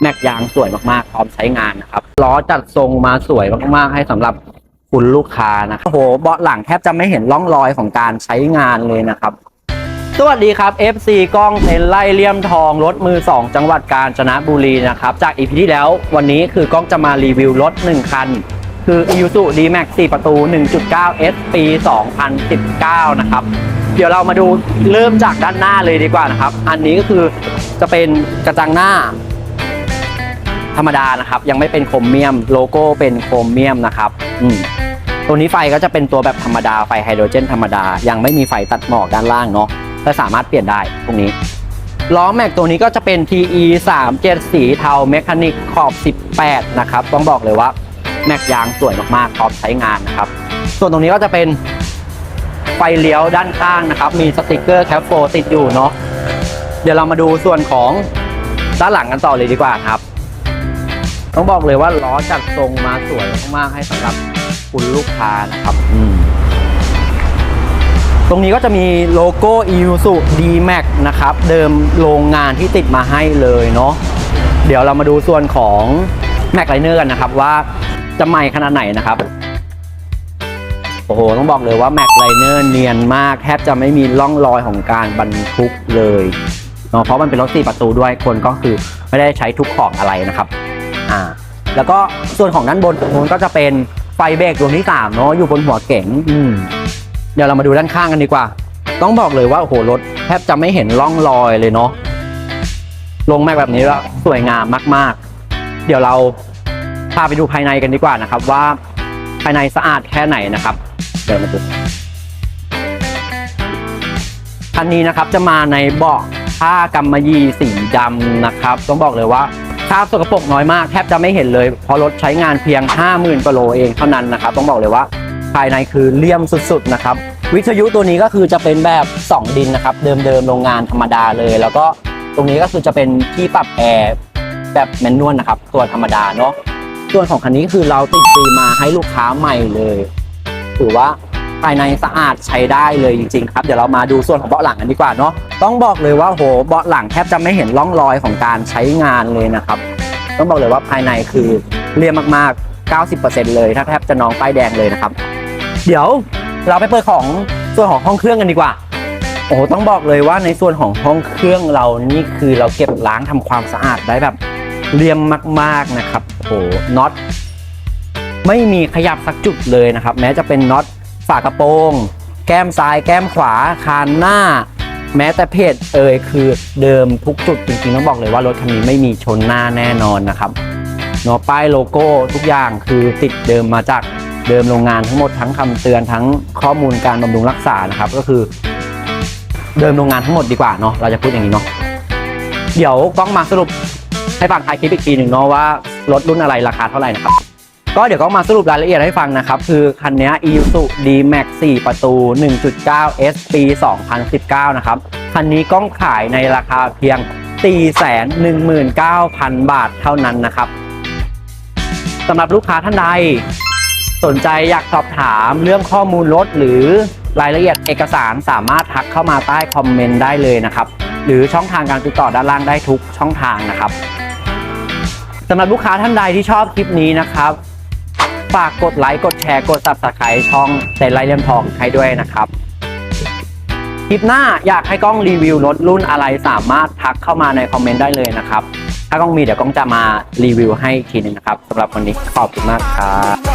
แม็กยางสวยมากๆพร้อมใช้งานนะครับล้อจัดทรงมาสวยมากๆ ให้สำหรับคุณลูกค้านะครับโอ้โหเบาะหลังแทบจะไม่เห็นร่องรอยของการใช้งานเลยนะครับสวัสดีครับ FC กล้องเทนไล่เลี่ยมทองรถมือ 2 จังหวัดกาญจนบุรีนะครับ จากอีพีที่แล้ววันนี้คือกล้องจะมารีวิวรถ 1 คัน คือ Isuzu D-Max 4 ประตู 1.9 S ปี 2019 นะครับ เดี๋ยวเรามาดูเริ่มจากด้านหน้าเลยดีกว่านะครับ อันนี้ก็คือจะเป็นกระจังหน้า ธรรมดานะครับ ยังไม่เป็นโครเมียมโลโก้เป็นโครเมียมนะครับอืมตัวนี้ไฟก็จะเป็นตัวแบบธรรมดาไฟไฮโดรเจนธรรมดา ยังไม่มีไฟตัดหมอกด้านล่างเนาะแต่สามารถเปลี่ยนได้ตรงนี้ล้อแม็กตัวนี้ก็จะเป็น TE 3 7สีเทาเมคานิกขอบ 18 นะครับ ต้องบอกเลยว่าแม็กยางสวยมากๆพร้อมใช้งานนะครับ ส่วนตรงนี้ก็จะเป็นไฟเลี้ยวด้านข้างนะครับ มีสติกเกอร์แคปโฟติดอยู่เนาะเดี๋ยวเรามาดูส่วนของด้านหลังกันต่อเลยดีกว่าครับ ต้องบอกเลยว่าล้อจัดทรงมาสวยมากๆให้สำหรับคุณลูกค้านะครับอืมตรงนี้ก็จะมีโลโก้ Isuzu D-Max นะครับ เดิมโรงงานที่ติดมาให้เลยเนาะเดี๋ยวเรามาดูส่วนของ Mac Liner กันนะครับว่าจะใหม่ขนาดไหนนะครับ โอ้โห ต้องบอกเลยว่า Mac Liner เนียนมาก แทบจะไม่มีร่องรอยของการบรรทุกเลยเนาะเพราะมันเป็นรถ4ประตูด้วยคนก็คือไม่ได้ใช้ทุกของอะไรนะครับ อ่าแล้วก็ส่วนของด้านบนตรงนู้นก็จะเป็นไฟเบรกดวงที่3เนาะอยู่บนหัวเก๋งอืมเดี๋ยวเรามาดูด้านข้างกันดีกว่า ต้องบอกเลยว่าโอ้โหรถแทบจะไม่เห็นร่องรอยเลยเนาะลงแม็กแบบนี้แล้วสวยงามมาก ๆ เดี๋ยวเราพาไปดูภายในกันดีกว่านะครับว่าภายในสะอาดแค่ไหนนะครับ เดี๋ยวมาดูคันนี้นะครับจะมาในเบาะผ้ากำมะหยี่สีดำนะครับ ต้องบอกเลยว่า คราบสกปรกน้อยมากแทบจะไม่เห็นเลย เพราะรถใช้งานเพียง 50,000กิโลเองเท่านั้นนะครับต้องบอกเลยว่าภายในคือเลี่ยมสุดๆนะครับวิทยุตัวนี้ก็คือจะเป็นแบบ 2 ดินนะครับ เดิมๆโรงงานธรรมดาเลย แล้วก็ตรงนี้ก็คือจะเป็นที่ปรับแอร์แบบแมนนวลนะครับ ตัวธรรมดาเนาะส่วนของคันนี้คือเราติดฟิล์มมาให้ลูกค้าใหม่เลยถือว่า ภายในสะอาดใช้ได้เลยจริงๆครับเดี๋ยวเรามาดูส่วนของเบาะหลังกันดีกว่าเนาะต้องบอกเลยว่าโหเบาะหลังแทบจะไม่เห็นร่องรอยของการใช้งานเลยนะครับ ต้องบอกเลยว่าภายในคือเรียบมากๆ 90%เลยถ้าแทบจะน้องป้ายแดงเลยนะครับ เดี๋ยวเราไปเปิดของส่วนของห้องเครื่องกันดีกว่าโอ้โหต้องบอกเลยว่าในส่วนของห้องเครื่องเรานี่คือเราเก็บล้างทำความสะอาดได้แบบเรียมมาก ๆนะครับโอ้โหน็อตไม่มีขยับสักจุดเลยนะครับ แม้จะเป็นน็อต ฝากระโปรง แก้มซ้ายแก้มขวาคานหน้า แม้แต่เพจเอยคือเดิมทุกจุดจริงๆต้องบอกเลยว่ารถคันนี้ไม่มีชนหน้าแน่นอนนะครับเนาะป้ายโลโก้ทุกอย่างคือติดเดิมมาจากเดิมโรงงานทั้งหมดทั้งคำเตือนทั้งข้อมูลการบำรุงรักษานะครับก็คือเดิมโรงงานทั้งหมดดีกว่าเนาะเราจะพูดอย่างนี้เนาะเดี๋ยวกล้องมาสรุปให้ฟังท้ายคลิปอีกทีหนึ่งเนาะว่ารถรุ่นอะไรราคาเท่าไหร่นะครับ ก็เดี๋ยวก็มาสรุปรายละเอียดให้ฟังนะครับ คือคันนี้ Isuzu D-Max 4 ประตู 1.9 S ปี 2019 นะครับ คันนี้กล้องขายในราคาเพียง 419,000 บาทเท่านั้นนะครับสำหรับลูกค้าท่านใด สนใจอยากสอบถามเรื่องข้อมูลรถหรือรายละเอียดเอกสารสามารถทักเข้ามาใต้คอมเมนต์ได้เลยนะครับ หรือช่องทางการติดต่อด้านล่างได้ทุกช่องทางนะครับสำหรับลูกค้าท่านใดที่ชอบคลิปนี้นะครับ ฝากกดไลค์กดแชร์กด subscribe ช่องเซนไลเลียมทองให้ด้วยนะครับ คลิปหน้าอยากให้กล้องรีวิวรถรุ่นอะไรสามารถทักเข้ามาในคอมเมนต์ได้เลยนะครับ ถ้ากล้องมีเดี๋ยวกล้องจะมารีวิวให้อีกทีหนึงนะครับสำหรับวันนี้ขอบคุณมากครับ